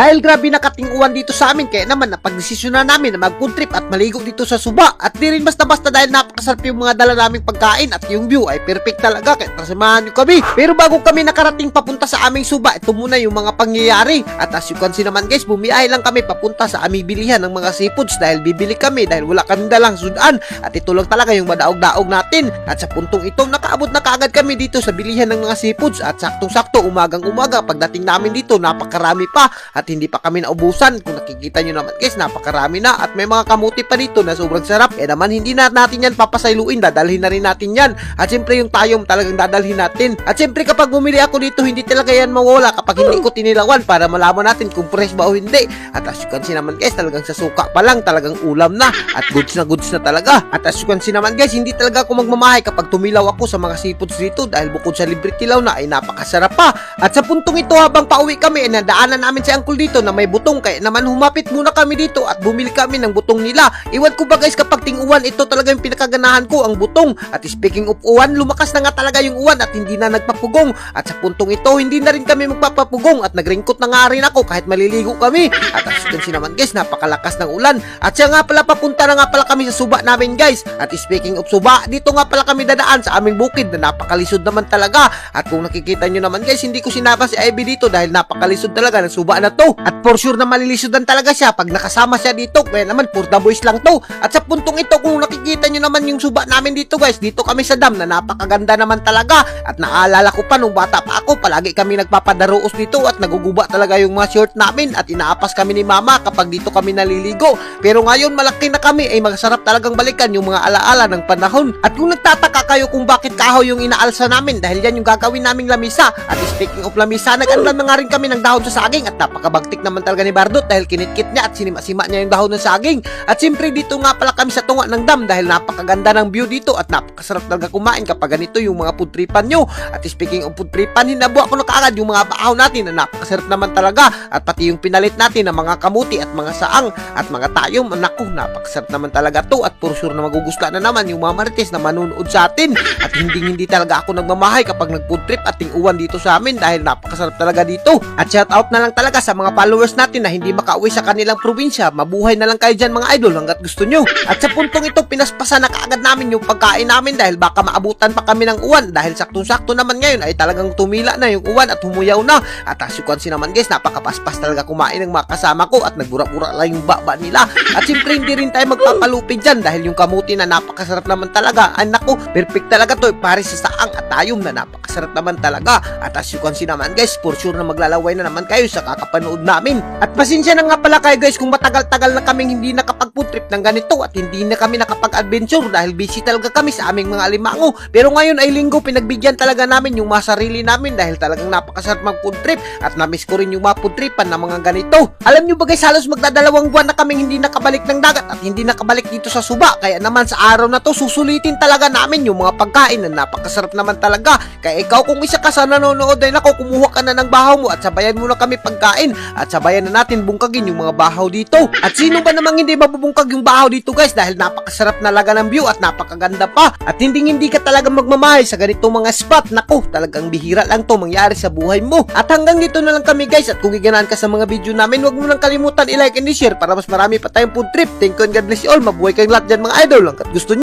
Dahil grabe nakatinguan dito sa amin, kaya naman napagdesisyon na namin na mag-food trip at maligo dito sa Suba. At di rin basta-basta dahil napakasarap yung mga dala naming pagkain at yung view ay perfect talaga kaya tasamahan nyo kami. Pero bago kami nakarating papunta sa aming Suba, ito muna yung mga pangyayari. At as you can see naman guys, bumiyahe lang kami papunta sa aming bilihan ng mga seafoods dahil bibili kami dahil wala kaming dalang sudan. At ito lang talaga yung madaog-daog natin. At sa puntong ito, nakaabot na kaagad kami dito sa bilihan ng mga seafoods at saktong-sakto umagang umaga pagdating namin dito napakarami pa at hindi pa kami naubusan. Kung nakikita nyo naman guys napakarami na. At may mga kamuti pa dito na sobrang sarap. Kaya naman hindi na natin yan papasailuin. Dadalhin na rin natin yan. At syempre yung tayong talagang dadalhin natin. At syempre kapag bumili ako dito hindi talaga yan mawala kapag hindi ko tinilawan para malaman natin kung fresh ba o hindi. At as you can see naman guys talagang sa suka pa lang talagang ulam na. At goods na goods na talaga. At as you can see naman guys hindi talaga ako magmamahay kapag tumilaw ako sa mga seafoods dito. Dahil bukod sa libre tilaw na ay napakasarap pa. At sa puntong ito habang pauwi kami ay nadaanan namin si uncle dito na may butong kaya naman humapit muna kami dito at bumili kami ng butong nila. Iwan ko ba guys kapag ting-uwan ito talaga yung pinakaganahan ko ang butong. At speaking of uwan lumakas na nga talaga yung uwan at hindi na nagpapugong. At sa puntong ito hindi na rin kami magpapapugong at nagringkot na nga rin ako kahit maliligo kami. At as you can see naman guys napakalakas ng ulan. At siya nga pala papunta na nga pala kami sa suba namin guys. At speaking of suba dito nga pala kami dadaan sa aming bukid na napakalisod naman talaga. At kung nakikita nyo naman guys hindi ko sinama si Ivy dito dahil napakalisod talaga ng suba na to at for sure na malilisodan talaga siya. Pag nakasama siya dito kaya naman for the boys lang to. At sa puntong ito kung nakikita nyo naman yung suba namin dito guys dito kami sa dam na napakaganda naman talaga. At naalala ko pa nung bata pa ako palagi kami nagpapadaroos dito at naguguba talaga yung mga short namin. At inaapas kami ni mama kapag dito kami naliligo. Pero ngayon malaki na kami. Ay masarap talagang balikan yung mga alaala ng panahon. At kung nagtataka kayo kung bakit kahoy yung inaalsa namin dahil yan yung gagawin naming lamisa. At speaking of lamisa nag-andan na nga rin kami ng dahon sa saging at napakabagtik naman talaga ni Bardot dahil kinitkit niya at sinima-sima niya yung dahon ng saging. At siyempre dito nga pala kami sa tunga ng dam dahil napakaganda ng view dito at napakasarap talaga kumain kapag ganito yung mga food tripan nyo. At speaking of food tripan hinabuha ko na kaagad yung mga baaw natin na napakasarap naman talaga. At pati yung pinalit natin ng mga kamuti at mga saang at mga tayong naku napakasarap naman talaga to. At for sure na magugusla na naman yung mga marites na manunood sa atin. At hindi hindi talaga ako nagmamahay kapag nag trip at ting-uwan dito sa amin dahil napakasarap talaga dito. At shout out na lang talaga sa followers natin na hindi makauwi sa kanilang probinsya mabuhay na lang kayo dyan mga idol hanggat gusto nyo. At sa puntong ito pinaspasan na kaagad namin yung pagkain namin dahil baka maabutan pa kami ng uwan. Dahil saktong-sakto naman ngayon ay talagang tumila na yung uwan at humuyaw na. At as you naman guys napakapaspas talaga kumain ng mga kasama ko at nagbura-bura lang yung baba nila. At siyempre hindi rin tayo magpapalupid dyan dahil yung kamuti na napakasarap naman talaga. Ay naku perfect talaga to pare sa saang at tayom na napakasarap naman talaga. At as you naman guys for sure na maglalaway na naman kayo sa kakapanood namin. At pasensya na nga pala kayo guys kung matagal-tagal na kaming hindi nakapag food trip ng ganito at hindi na kami nakapag-adventure dahil busy talaga kami sa aming mga alimango. Pero ngayon ay linggo pinagbigyan talaga namin yung mga sarili namin dahil talagang napakasarap mag food trip at namiss ko rin yung mga food tripan mga ganito. Alam nyo ba guys halos magdadalawang buwan na kaming hindi nakabalik ng dagat at hindi nakabalik dito sa suba. Kaya naman sa araw na to susulitin talaga namin yung mga pagkain na napakasarap naman talaga. Kaya ikaw kung isa ka sa nanonood ay nako kumuha ka na ng bahaw mo at sabayan mo na kami pagkain at sabayan na natin bungkagin yung mga bahaw dito. At sino ba namang hindi mabubungkag yung bahaw dito guys? Dahil napakasarap na laga ng view at napakaganda pa. At hindi hindi ka talaga magmamahal sa ganitong mga spot. Nako talagang bihira lang to mangyari sa buhay mo. At hanggang dito na lang kami guys. At kung giganaan ka sa mga video namin wag mo nang kalimutan i-like and i-share para mas marami pa tayong food trip. Thank you and God bless you all. Mabuhay kayong lahat dyan mga idol. Hanggat gusto nyo